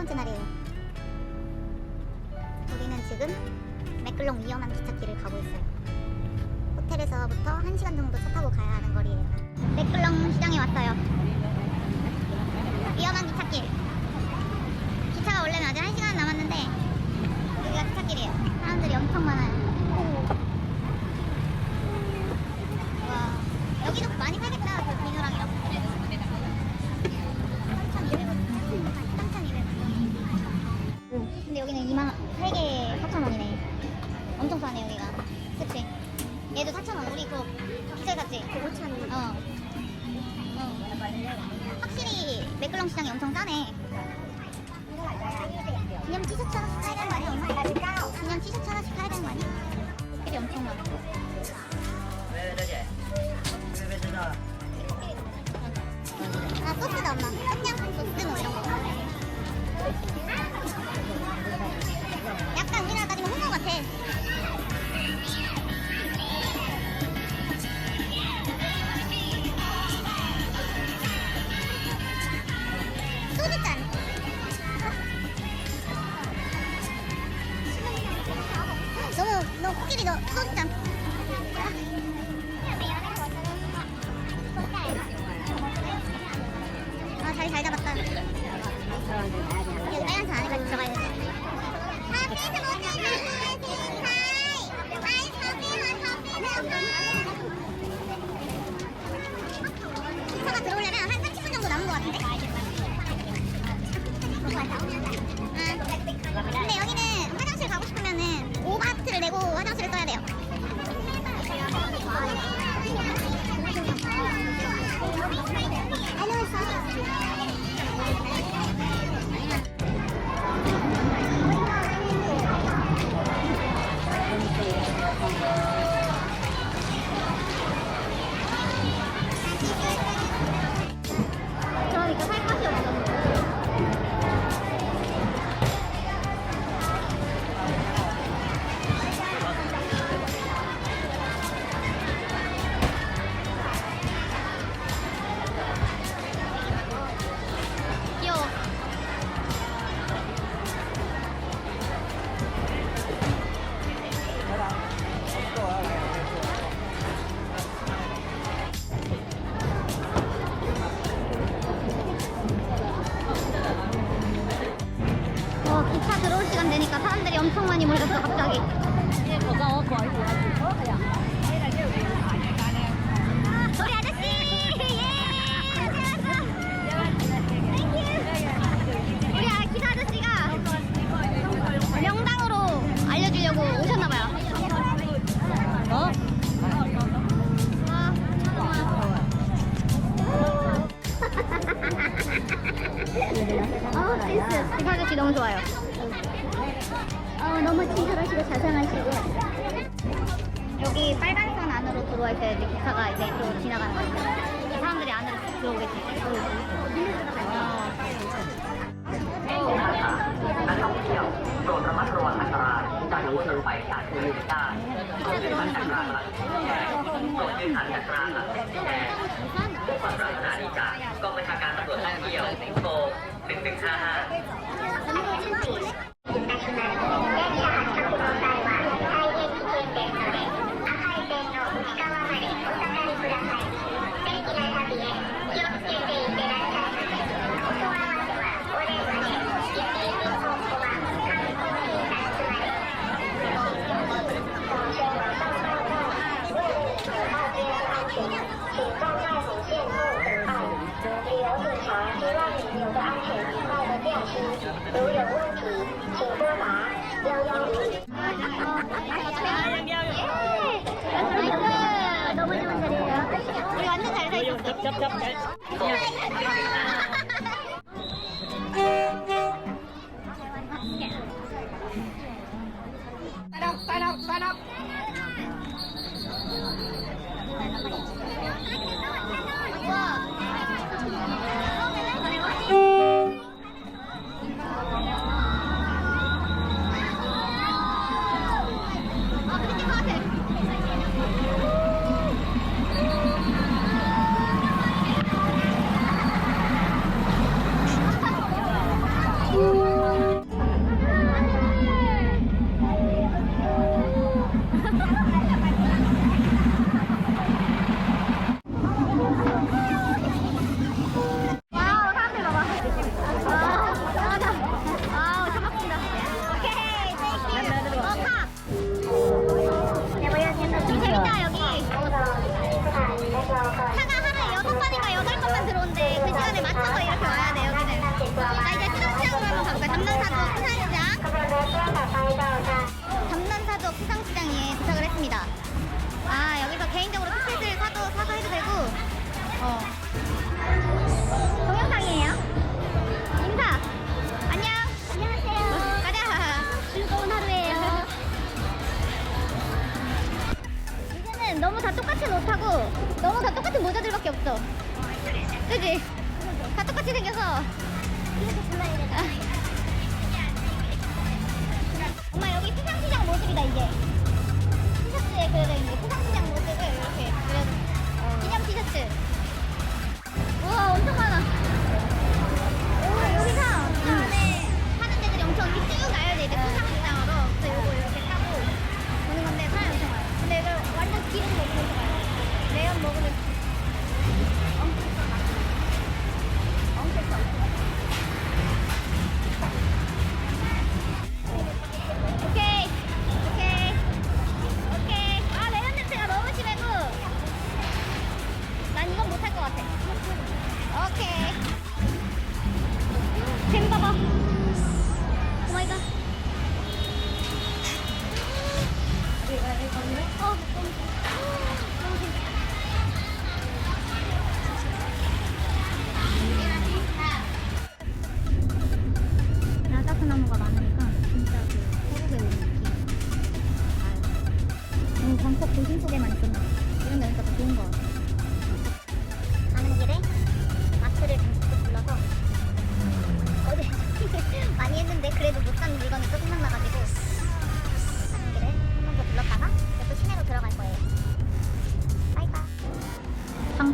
번째 날이에요. 우리는 지금 맥글롱 위험한 기찻길을 가고 있어요. 호텔에서부터 1시간 정도 차 타고 가야 하는 거리예요. 맥글롱 시장에 왔어요. 위험한 기찻길. 기차가 원래는 아직 1시간 남았는데 여기가 기찻길이에요. 사람들이 엄청 많아요. けど取った เดี่ยวสิงโตห Chấp.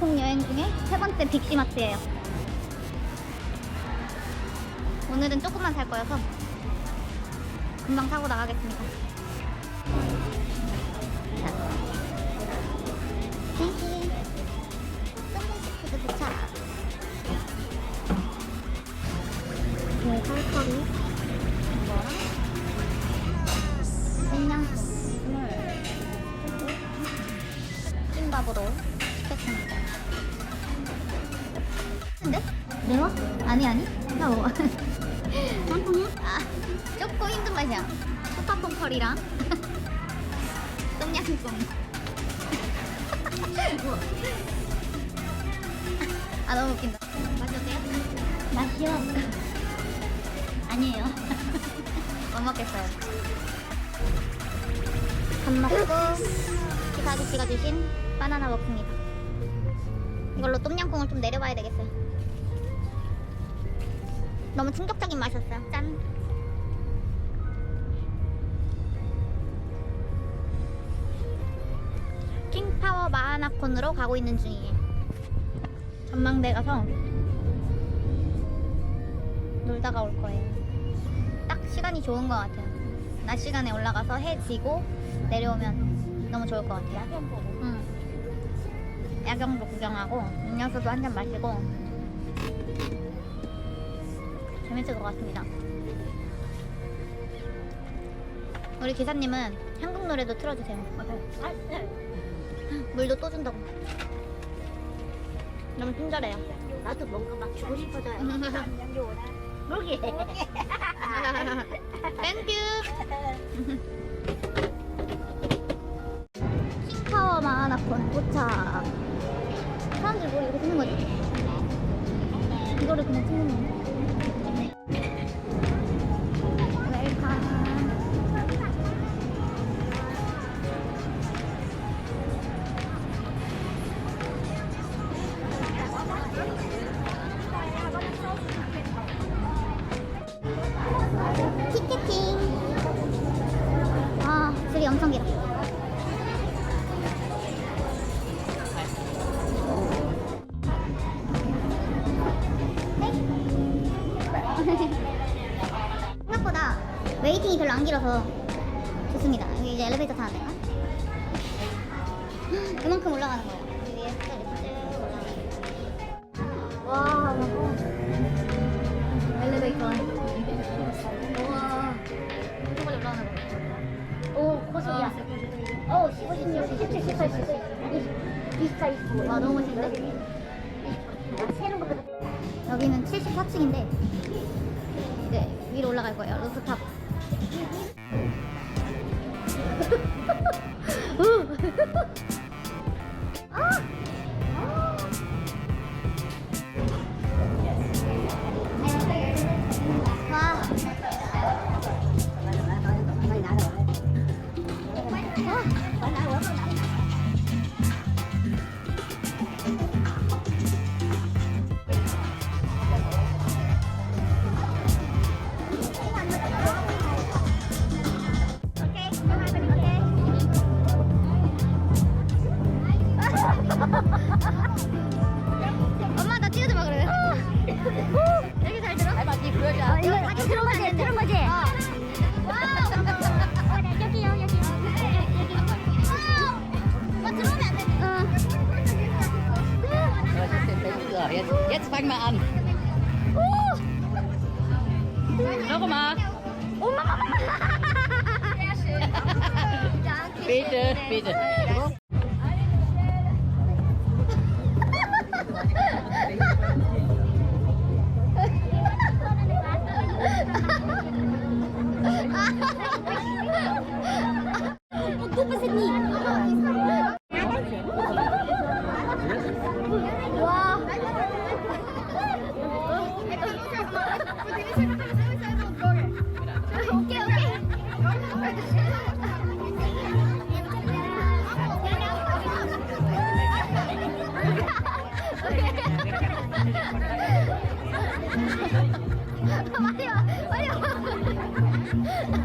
방콕 여행 중에 세 번째 빅시마트예요. 오늘은 조금만 살 거여서 금방 사고 나가겠습니다. 땡큐. 네. 찜밥으로 매워? 아니 아니. 나 먹어. 짬뽕이야? 아, 조금 힘든 맛이야. 소파퐁 컬이랑 똠양꿍. 아 너무 웃긴다. 맛이 어때요? 맛이요? 아니에요. 못 먹겠어요. 밥 먹고 기사 아저씨가 주신 바나나 먹습니다. 이걸로 똠양꿍을 좀 내려봐야 되겠어요. 너무 충격적인 맛이었어요. 짠. 킹파워 마하나콘으로 가고 있는 중이에요. 전망대 가서 놀다가 올 거예요. 딱 시간이 좋은 것 같아요. 낮 시간에 올라가서 해 지고 내려오면 너무 좋을 것 같아요. 응. 야경도 구경하고 음료수도 한 잔 마시고 재밌을 것 같습니다. 우리 기사님은 한국 노래도 틀어주세요. 물도 또 준다고. 너무 친절해요. 나도 뭔가 막 주고 싶어져요. 모기. 땡큐. 킹파워 마하나콘 도착. 사람들이 뭐 이렇게 찍는 거지? 이거를 그냥 찍는 거야? 별로 안 길어서 좋습니다. 여기 이제 엘리베이터 타는 데가. 그만큼 올라가는 거예요. 와, 뭐. 엘리베이터. 우와. 엄청 빨리 올라가는 거. 오, 코스야. 오, 15, 16, 17, 18, 19, 20, 24, 25. 와, 너무 멋진데? 새로운 거 여기는 74층인데 이제 위로 올라갈 거예요. 루프탑. うん。jetzt, jetzt fangen wir an. Uh. Noch mal. Oh, Mama, Sehr schön. Danke. Bitte, bitte. bitte. 哎呦哎呦